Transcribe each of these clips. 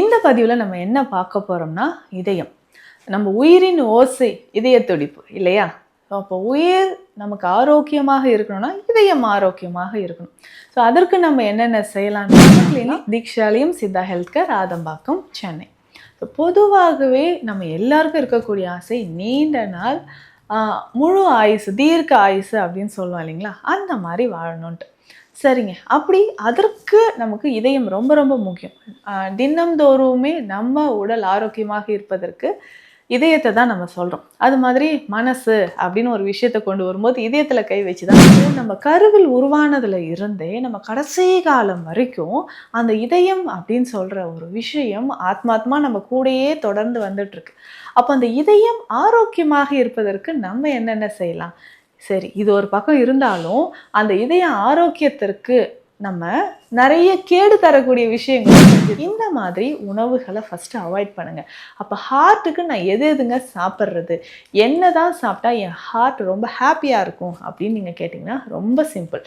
இந்த பதிவில் நம்ம என்ன பார்க்க போகிறோம்னா இதயம். நம்ம உயிரின் ஓசை இதய துடிப்பு இல்லையா? அப்போ உயிர் நமக்கு ஆரோக்கியமாக இருக்கணும்னா இதயம் ஆரோக்கியமாக இருக்கணும். ஸோ அதற்கு நம்ம என்னென்ன செய்யலாம்னு clinic Dheekshalayam Siddha health care Adambakkam Chennai. So பொதுவாகவே நம்ம எல்லாருக்கும் இருக்கக்கூடிய ஆசை நீண்ட நாள் முழு ஆயுசு தீர்க்க ஆயுசு அப்படின்னு சொல்லுவோம் இல்லைங்களா? அந்த மாதிரி வாழணுன்ட்டு சரிங்க. அப்படி அதற்கு நமக்கு இதயம் ரொம்ப ரொம்ப முக்கியம். ஆஹ், தினம்தோறுமே நம்ம உடல் ஆரோக்கியமாக இருப்பதற்கு இதயத்தை தான் நம்ம சொல்கிறோம் அது மாதிரி மனசு அப்படின்னு ஒரு விஷயத்தை கொண்டு வரும்போது இதயத்தில் கை வச்சு தான் நம்ம கருவில் உருவானதில் இருந்தே நம்ம கடைசி காலம் வரைக்கும் அந்த இதயம் அப்படின்னு சொல்கிற ஒரு விஷயம் ஆத்மாத்மா நம்ம கூடயே தொடர்ந்து வந்துட்டுருக்கு அப்போ அந்த இதயம் ஆரோக்கியமாக இருப்பதற்கு நம்ம என்னென்ன செய்யலாம்? சரி இது ஒரு பக்கம் இருந்தாலும் அந்த இதய ஆரோக்கியத்திற்கு நம்ம நிறைய கேடு தரக்கூடிய விஷயங்கள் இந்த மாதிரி உணவுகளை ஃபஸ்ட்டு அவாய்ட் பண்ணுங்கள் அப்போ ஹார்ட்டுக்கு நான் எது எதுங்க சாப்பிட்றது? என்ன தான் சாப்பிட்டா என் ஹார்ட் ரொம்ப ஹாப்பியாக இருக்கும் அப்படின்னு நீங்கள் கேட்டிங்கன்னா ரொம்ப சிம்பிள்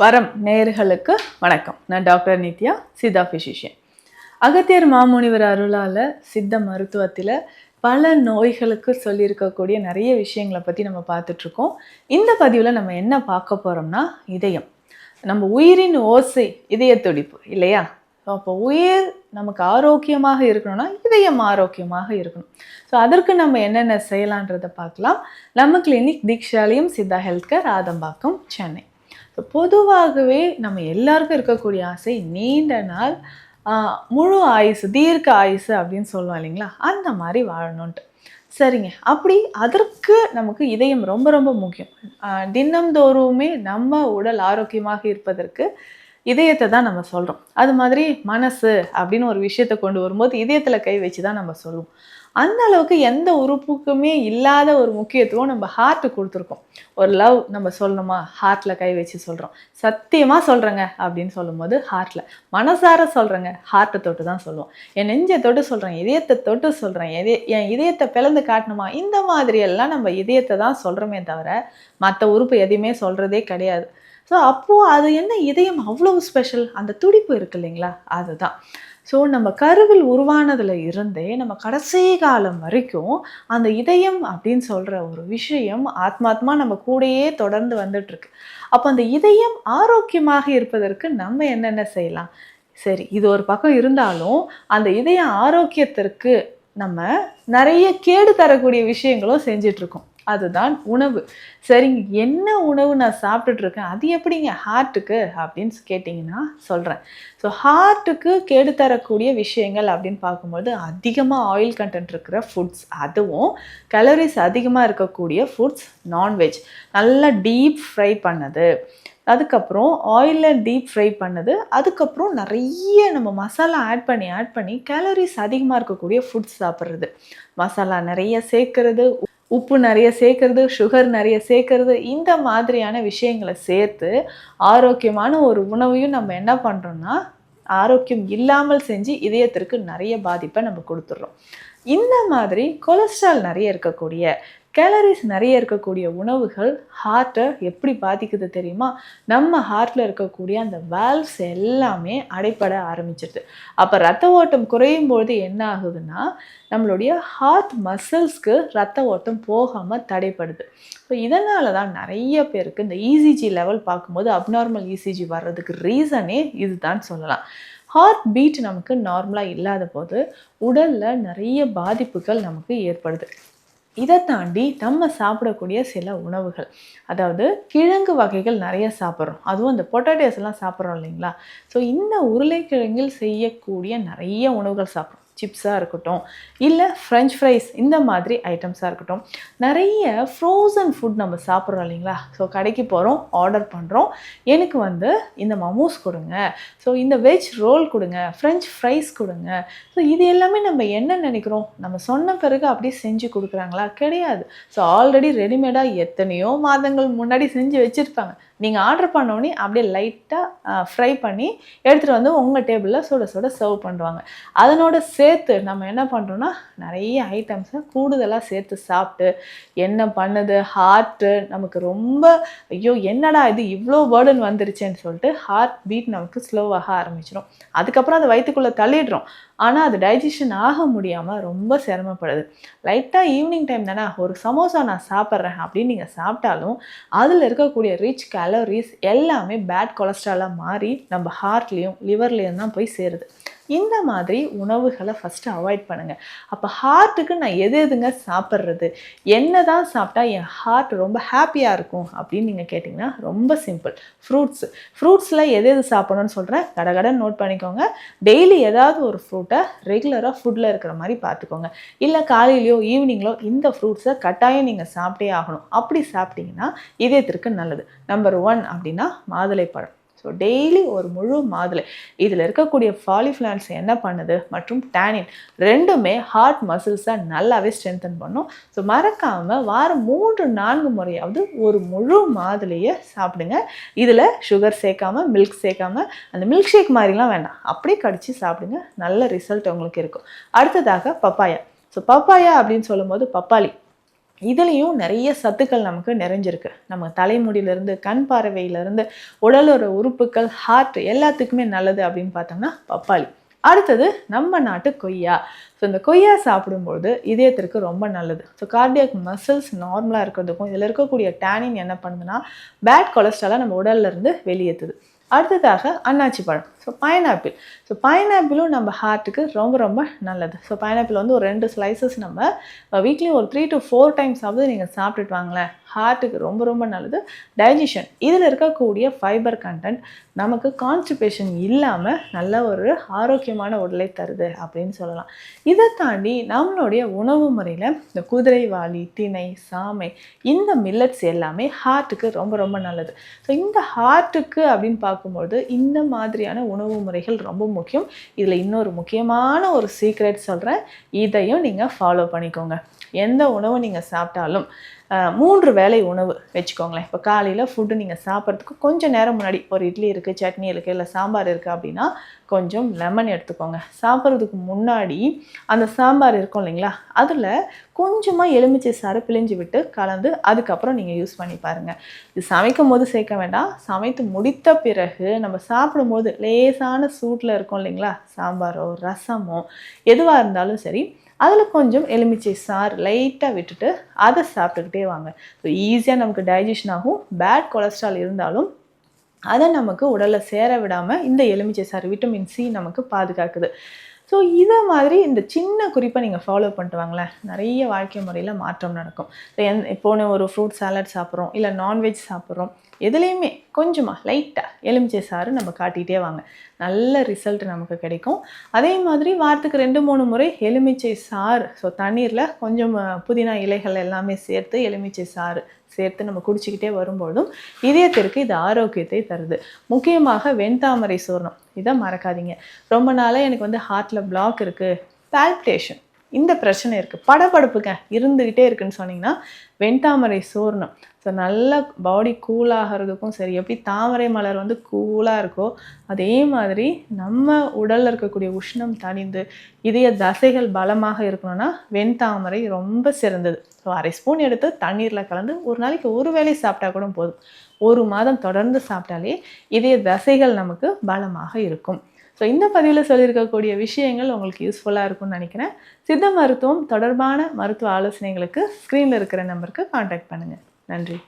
வரம் நேயர்களுக்கு வணக்கம். நான் டாக்டர் நித்யா சித்தா ஃபிசிஷியன் அகத்தியர் மாமுனிவர் அருளால் சித்த மருத்துவத்தில் பல நோய்களுக்கு சொல்லியிருக்கக்கூடிய நிறைய விஷயங்களை பற்றி நம்ம பார்த்துட்ருக்கோம். இந்த பதிவில் நம்ம என்ன பார்க்க போகிறோம்னா இதயம். நம்ம உயிரின் ஓசை இதய துடிப்பு இல்லையா? அப்போ உயிர் நமக்கு ஆரோக்கியமாக இருக்கணும்னா இதயம் ஆரோக்கியமாக இருக்கணும். ஸோ அதற்கு நம்ம என்னென்ன செய்யலான்றதை பார்க்கலாம். நம்ம clinic Dheekshalayam Siddha health care Adambakkam Chennai. பொதுவாகவே நம்ம எல்லாருக்கும் இருக்கக்கூடிய ஆசை நீண்ட நாள் முழு ஆயுசு தீர்க்க ஆயுசு அப்படின்னு சொல்லுவோம் இல்லைங்களா? அந்த மாதிரி வாழணுன்ட்டு சரிங்க. அப்படி அதற்கு நமக்கு இதயம் ரொம்ப ரொம்ப முக்கியம். ஆஹ், தினம்தோறுமே நம்ம உடல் ஆரோக்கியமாக இருப்பதற்கு இதயத்தை தான் நம்ம சொல்கிறோம் அது மாதிரி மனசு அப்படின்னு ஒரு விஷயத்தை கொண்டு வரும்போது இதயத்தில் கை வச்சு தான் நம்ம சொல்லுவோம் அந்த அளவுக்கு எந்த உறுப்புக்குமே இல்லாத ஒரு முக்கியத்துவம் நம்ம ஹார்ட்டு கொடுத்துருக்கோம். ஒரு லவ் நம்ம சொல்லணுமா? ஹார்ட்டில் கை வச்சு சொல்கிறோம் சத்தியமாக சொல்கிறேங்க அப்படின்னு சொல்லும்போது ஹார்ட்டில் மனசார சொல்கிறேங்க ஹார்ட்டை தொட்டு தான் சொல்லுவோம். என் நெஞ்சை தொட்டு சொல்கிறேன் இதயத்தை தொட்டு சொல்கிறேன் இதய என் இதயத்தை பிளந்து காட்டணுமா? இந்த மாதிரி எல்லாம் நம்ம இதயத்தை தான் சொல்கிறோமே தவிர மற்ற உறுப்பு எதையுமே சொல்கிறதே கிடையாது. ஸோ அப்போது அது என்ன இதயம் அவ்வளவு ஸ்பெஷல் அந்த துடிப்பு இருக்கு இல்லைங்களா? அதுதான். ஸோ நம்ம கருவில் உருவானதில் இருந்தே நம்ம கடைசி காலம் வரைக்கும் அந்த இதயம் அப்படின்னு சொல்கிற ஒரு விஷயம் ஆத்மாத்மா நம்ம கூடயே தொடர்ந்து வந்துட்டுருக்கு. அப்போ அந்த இதயம் ஆரோக்கியமாக இருப்பதற்கு நம்ம என்னென்ன செய்யலாம்? சரி இது ஒரு பக்கம் இருந்தாலும் அந்த இதய ஆரோக்கியத்திற்கு நம்ம நிறைய கேடு தரக்கூடிய விஷயங்களும் செஞ்சிட்ருக்கோம் அதுதான் உணவு. சரிங்க என்ன உணவு நான் சாப்பிட்டுட்ருக்கேன் அது எப்படிங்க? ஹார்ட்டுக்கு அப்படின்னு கேட்டிங்கன்னா சொல்கிறேன் ஸோ ஹார்ட்டுக்கு கேடு தரக்கூடிய விஷயங்கள் அப்படின்னு பார்க்கும்போது அதிகமாக ஆயில் கண்டென்ட் இருக்கிற ஃபுட்ஸ் அதுவும் கலரிஸ் அதிகமாக இருக்கக்கூடிய ஃபுட்ஸ் நான்வெஜ் நல்லா டீப் ஃப்ரை பண்ணது. அதுக்கப்புறம் ஆயிலில் டீப் ஃப்ரை பண்ணது. அதுக்கப்புறம் நிறைய நம்ம மசாலா ஆட் பண்ணி ஆட் பண்ணி கேலரிஸ் அதிகமாக இருக்கக்கூடிய ஃபுட்ஸ் சாப்பிட்றது. மசாலா நிறைய சேர்க்கறது உப்பு நிறைய சேர்க்கறது சுகர் நிறைய சேர்க்கறது இந்த மாதிரியான விஷயங்களை சேர்த்து ஆரோக்கியமான ஒரு உணவையும் நம்ம என்ன பண்ணுறோம்னா ஆரோக்கியம் இல்லாமல் செஞ்சு இதயத்திற்கு நிறைய பாதிப்பை நம்ம கொடுத்துட்றோம். இந்த மாதிரி கொலஸ்ட்ரால் நிறைய இருக்கக்கூடிய கேலரிஸ் நிறைய இருக்கக்கூடிய உணவுகள் ஹார்ட்டை எப்படி பாதிக்குது தெரியுமா? நம்ம ஹார்ட்டில் இருக்கக்கூடிய அந்த வேல்ஸ் எல்லாமே அடைப்பட ஆரம்பிச்சிடுது அப்போ ரத்த ஓட்டம் குறையும் பொழுது என்ன ஆகுதுன்னா நம்மளுடைய ஹார்ட் மசில்ஸ்க்கு ரத்த ஓட்டம் போகாமல் தடைப்படுது. ஸோ இதனால தான் நிறைய பேருக்கு இந்த இசிஜி லெவல் பார்க்கும்போது அப்நார்மல் இசிஜி வர்றதுக்கு ரீசனே இதுதான் சொல்லலாம். ஹார்ட் பீட் நமக்கு நார்மலாக இல்லாத போது உடலில் நிறைய பாதிப்புகள் நமக்கு ஏற்படுது. இதை தாண்டி நம்ம சாப்பிடக்கூடிய சில உணவுகள் அதாவது கிழங்கு வகைகள் நிறைய சாப்பிட்றோம். அதுவும் அந்த பொட்டேட்டோஸ் எல்லாம் சாப்பிட்றோம் இல்லைங்களா? ஸோ இந்த உருளைக்கிழங்கில் செய்யக்கூடிய நிறைய உணவுகள் சாப்பிட்றோம். சிப்ஸாக இருக்கட்டும் இல்லை ஃப்ரெஞ்ச் ஃப்ரைஸ் இந்த மாதிரி ஐட்டம்ஸாக இருக்கட்டும் நிறைய ஃப்ரோசன் ஃபுட் நம்ம சாப்பிட்றோம் இல்லைங்களா? ஸோ கடைக்கு போகிறோம் ஆர்டர் பண்ணுறோம் எனக்கு வந்து இந்த மமோஸ் கொடுங்க. ஸோ இந்த வெஜ் ரோல் கொடுங்க ஃப்ரெஞ்ச் ஃப்ரைஸ் கொடுங்க. ஸோ இது எல்லாமே நம்ம என்ன நினைக்கிறோம்? நம்ம சொன்ன பிறகு அப்படியே செஞ்சு கொடுக்குறாங்களா? கிடையாது. ஸோ ஆல்ரெடி ரெடிமேடாக எத்தனையோ மாதங்கள் முன்னாடி செஞ்சு வச்சுருப்பாங்க. நீங்கள் ஆர்டர் பண்ணோடனே அப்படியே லைட்டாக ஃப்ரை பண்ணி எடுத்துகிட்டு வந்து உங்கள் டேபிளில் சுட சுட சர்வ் பண்ணுவாங்க. அதனோட சேர்த்து நம்ம என்ன பண்ணுறோன்னா நிறைய ஐட்டம்ஸை கூடுதலாக சேர்த்து சாப்பிட்டு என்ன பண்ணுது ஹார்ட்டு நமக்கு ரொம்ப ஐயோ என்னடா இது இவ்வளோ பேர்டன் வந்துருச்சேன்னு சொல்லிட்டு ஹார்ட் பீட் நமக்கு ஸ்லோவாக ஆரம்பிச்சிடும் அதுக்கப்புறம் அதை வயிற்றுக்குள்ளே தள்ளிடுறோம். ஆனால் அது டைஜஷன் ஆக முடியாமல் ரொம்ப சிரமப்படுது. லைட்டாக ஈவினிங் டைம் தானே ஒரு சமோசா நான் சாப்பிட்றேன் அப்படின்னு நீங்கள் சாப்பிட்டாலும் அதில் இருக்கக்கூடிய ரிச் கலோரிஸ் எல்லாமே பேட் கொலஸ்ட்ராலாக மாறி நம்ம ஹார்ட்லேயும் லிவர்லேயும் தான் போய் சேருது. இந்த மாதிரி உணவுகளை ஃபஸ்ட்டு அவாய்ட் பண்ணுங்கள் அப்போ ஹார்ட்டுக்கு நான் எது எதுங்க சாப்பிட்றது? என்ன தான் சாப்பிட்டா என் ஹார்ட் ரொம்ப ஹாப்பியாக இருக்கும் அப்படின்னு நீங்கள் கேட்டிங்கன்னா ரொம்ப சிம்பிள் ஃப்ரூட்ஸ் ஃப்ரூட்ஸில் எது எது சாப்பிடணும்னு சொல்கிறேன் கடகடன் நோட் பண்ணிக்கோங்க. டெய்லி ஏதாவது ஒரு ஃப்ரூட்டை ரெகுலராக ஃபுட்டில் இருக்கிற மாதிரி பார்த்துக்கோங்க. இல்லை காலையிலையோ ஈவினிங்லோ இந்த ஃப்ரூட்ஸை கட்டாயம் நீங்கள் சாப்பிட்டே ஆகணும். அப்படி சாப்பிட்டீங்கன்னா இதயத்திற்கு நல்லது. நம்பர் ஒன் அப்படின்னா மாதுளைப்பழம் ஸோ டெய்லி ஒரு முழு மாதுளை. இதில் இருக்கக்கூடிய ஃபாலிஃப்ளான்ஸ் என்ன பண்ணுது? மற்றும் டேனின் ரெண்டுமே ஹார்ட் மசில்ஸை நல்லாவே ஸ்ட்ரென்தன் பண்ணும். ஸோ மறக்காமல் வாரம் மூன்று நான்கு முறையாவது ஒரு முழு மாதுளையை சாப்பிடுங்க. இதில் சுகர் சேர்க்காம மில்க் சேர்க்காம அந்த மில்க் ஷேக் மாதிரிலாம் வேண்டாம். அப்படியே கடிச்சு சாப்பிடுங்க. நல்ல ரிசல்ட் உங்களுக்கு இருக்கும். அடுத்ததாக பப்பாயா. ஸோ பப்பாயா அப்படின்னு சொல்லும்போது பப்பாளி. இதுலேயும் நிறைய சத்துக்கள் நமக்கு நிறைஞ்சிருக்கு. நம்ம தலைமுடியிலேருந்து கண் பார்வையிலேருந்து உடலோட உறுப்புகள் ஹார்ட் எல்லாத்துக்குமே நல்லது அப்படின்னு பார்த்தோம்னா பப்பாளி. அடுத்தது நம்ம நாட்டு கொய்யா. ஸோ இந்த கொய்யா சாப்பிடும்போது இதயத்திற்கு ரொம்ப நல்லது. ஸோ கார்டியாக் மசில்ஸ் நார்மலாக இருக்கிறதுக்கும் இதில் இருக்கக்கூடிய டேனின் என்ன பண்ணுதுன்னா பேட் கொலஸ்ட்ராலை நம்ம உடல்ல இருந்து வெளியேற்றுது அடுத்ததாக அன்னாச்சி பழம். ஸோ பைனாப்பிள் ஸோ பைனாப்பிளும் நம்ம ஹார்ட்டுக்கு ரொம்ப ரொம்ப நல்லது. ஸோ பைனாப்பிள் வந்து ஒரு ரெண்டு ஸ்லைசஸ் நம்ம வீக்லி ஒரு த்ரீ டு ஃபோர் டைம்ஸ் ஆகுது நீங்கள் சாப்பிட்டுட்டு வாங்களேன். ஹார்ட்டுக்கு ரொம்ப ரொம்ப நல்லது. டைஜஷன் இதில் இருக்கக்கூடிய ஃபைபர் கண்டென்ட் நமக்கு கான்ஸ்டிபேஷன் இல்லாமல் நல்ல ஒரு ஆரோக்கியமான உடலை தருது அப்படின்னு சொல்லலாம். இதை தாண்டி நம்மளுடைய உணவு முறையில் இந்த குதிரைவாளி திணை சாமை இந்த மில்லட்ஸ் எல்லாமே ஹார்ட்டுக்கு ரொம்ப ரொம்ப நல்லது. ஸோ இந்த ஹார்ட்டுக்கு அப்படின்னு பார்க்கும்போது இந்த மாதிரியான உணவு முறைகள் ரொம்ப முக்கியம். இதில் இன்னொரு முக்கியமான ஒரு சீக்ரெட் சொல்கிறேன் இதையும் நீங்கள் ஃபாலோ பண்ணிக்கோங்க. எந்த உணவு நீங்கள் சாப்பிட்டாலும் மூன்று வேலை உணவு வச்சுக்கோங்களேன். இப்போ காலையில் ஃபுட்டு நீங்கள் சாப்பிட்றதுக்கு கொஞ்சம் நேரம் முன்னாடி ஒரு இட்லி இருக்குது சட்னி இருக்குது இல்லை சாம்பார் இருக்குது அப்படின்னா கொஞ்சம் லெமன் எடுத்துக்கோங்க. சாப்பிட்றதுக்கு முன்னாடி அந்த சாம்பார் இருக்கும் இல்லைங்களா அதில் கொஞ்சமாக எலுமிச்சை சாறு பிழிஞ்சு விட்டு கலந்து அதுக்கப்புறம் நீங்கள் யூஸ் பண்ணி பாருங்கள் இது சமைக்கும் போது சேர்க்க வேண்டாம். சமைத்து முடித்த பிறகு நம்ம சாப்பிடும்போது லேசான சூட்டில் இருக்கும் இல்லைங்களா சாம்பாரோ ரசமோ எதுவாக இருந்தாலும் சரி அதில் கொஞ்சம் எலுமிச்சை சாறு லைட்டாக விட்டுட்டு அதை சாப்பிட்டுக்கிட்டே வாங்க. ஸோ ஈஸியாக நமக்கு டைஜஷன் ஆகும். பேட் கொலஸ்ட்ரால் இருந்தாலும் அதை நமக்கு உடலில் சேர விடாமல் இந்த எலுமிச்சை சாறு விட்டமின் சி நமக்கு பாதுகாக்குது. ஸோ இதை மாதிரி இந்த சின்ன குறிப்பை நீங்கள் ஃபாலோ பண்ணிட்டு வாங்களேன். நிறைய வாழ்க்கை முறையில் மாற்றம் நடக்கும். ஸோ என் இப்போன்னு ஒரு ஃப்ரூட் சாலட் சாப்பிட்றோம் இல்லை நான்வெஜ் சாப்பிட்றோம் எதுலேயுமே கொஞ்சமாக லைட்டாக எலுமிச்சை சாறு நம்ம காட்டிகிட்டே வாங்க. நல்ல ரிசல்ட் நமக்கு கிடைக்கும். அதே மாதிரி வாரத்துக்கு ரெண்டு மூணு முறை எலுமிச்சை சாறு ஸோ தண்ணீரில் கொஞ்சம் புதினா இலைகள் எல்லாமே சேர்த்து எலுமிச்சை சாறு சேர்த்து நம்ம குடிச்சிக்கிட்டே வரும்போதும் இதயத்திற்கு இது ஆரோக்கியத்தை தருது. முக்கியமாக வெண்தாமரை சூர்ணம். இதை மறக்காதீங்க. ரொம்ப நாளாக எனக்கு வந்து ஹார்ட்டில் பிளாக் இருக்குது பால்பிட்டேஷன் இந்த பிரச்சனை இருக்குது படபடப்புங்க. இருந்துக்கிட்டே இருக்குன்னு சொன்னீங்கன்னா வெண்தாமரை சூர்ணம். ஸோ நல்ல பாடி கூலாகிறதுக்கும் சரி எப்படி தாமரை மலர் வந்து கூலாக இருக்கோ அதே மாதிரி நம்ம உடலில் இருக்கக்கூடிய உஷ்ணம் தணிந்து இதய தசைகள் பலமாக இருக்கணும்னா வெண்தாமரை ரொம்ப சிறந்தது. ஸோ அரை ஸ்பூன் எடுத்து தண்ணீரில் கலந்து ஒரு நாளைக்கு ஒரு வேளை சாப்பிட்டா கூட போதும். ஒரு மாதம் தொடர்ந்து சாப்பிட்டாலே இதய தசைகள் நமக்கு பலமாக இருக்கும். ஸோ இந்த பதிவில் சொல்லியிருக்கக்கூடிய விஷயங்கள் உங்களுக்கு யூஸ்ஃபுல்லாக இருக்கும்னு நினைக்கிறேன். சித்த மருத்துவம் தொடர்பான மருத்துவ ஆலோசனைகளுக்கு ஸ்க்ரீனில் இருக்கிற நம்பருக்கு காண்டாக்ட் பண்ணுங்கள் நன்றி.